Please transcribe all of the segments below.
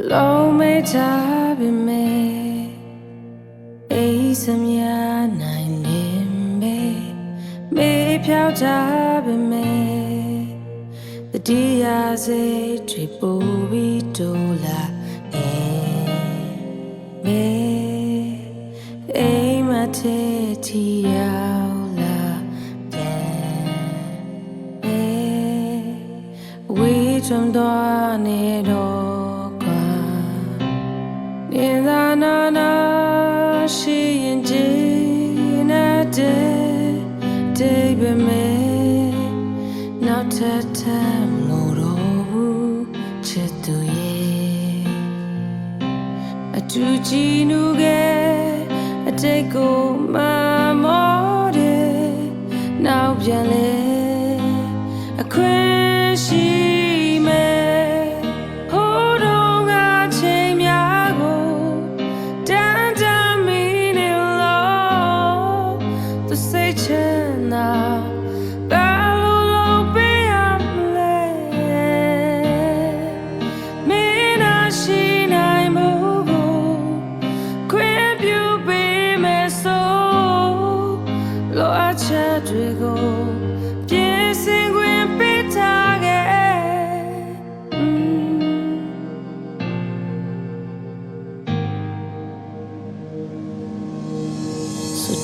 မျက်လုံးမိတ်ထားပေမဲ့အိစမြနိုင်နေမေမေဖြောက်ထားပေမဲ့တတိယစိတ်တွေပူပြီးတိုးလာနေမေအိမ်မထဲတီရောက်လာပြန်မေဝေးချွန်သွားနေတော့ကွာ နေသာနာနာရှိရင်ကြည်နေတဲ့တိတ်ပဲမဲနောက်ထပ်ထပ်မို့တော့ဘူးချစ်သူရဲ့အတူကြည်နူကအတိတ်ကိုမမောတယ်နောက်ပြန်လေအခွင့်ရှိ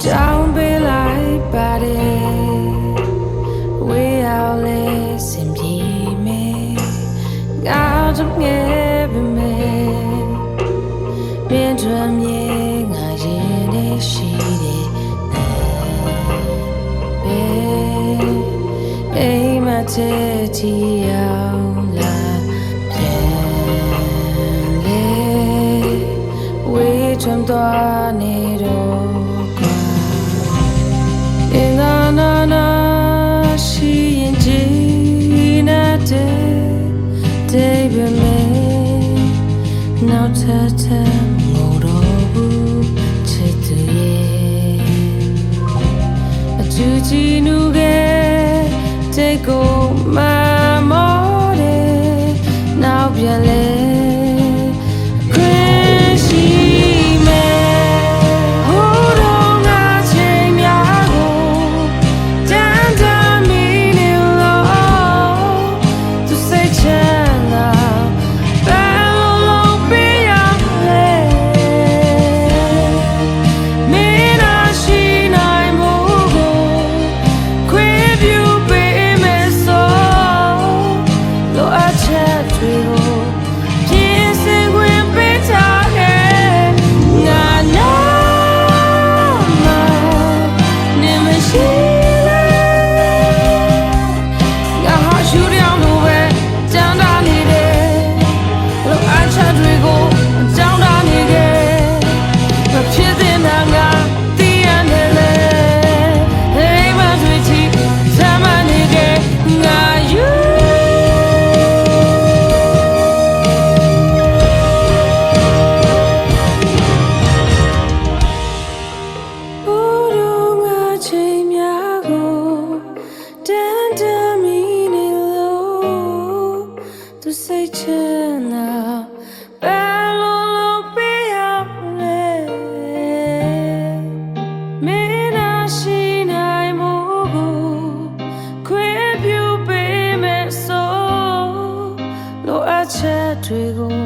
ဆိုတောင်းပေးလိုက်ပါတယ်ဝေးအောင်လဲစင်ပြေမယ်ငါတို့ငယ်ပဲမယ်ပြင်းထွမ်းမြေငါရင်နေရှိတယ်အိမ်မထဲတီရောက်လာပြန်လေ ရလေနောက်ထပ်ထပ်မတော်ဘူးချစ်သူရဲ့အချူချီနူကဲတဲ့ကိုမမောတဲ့နောက်ပြန်လေ Shoot down the 吹过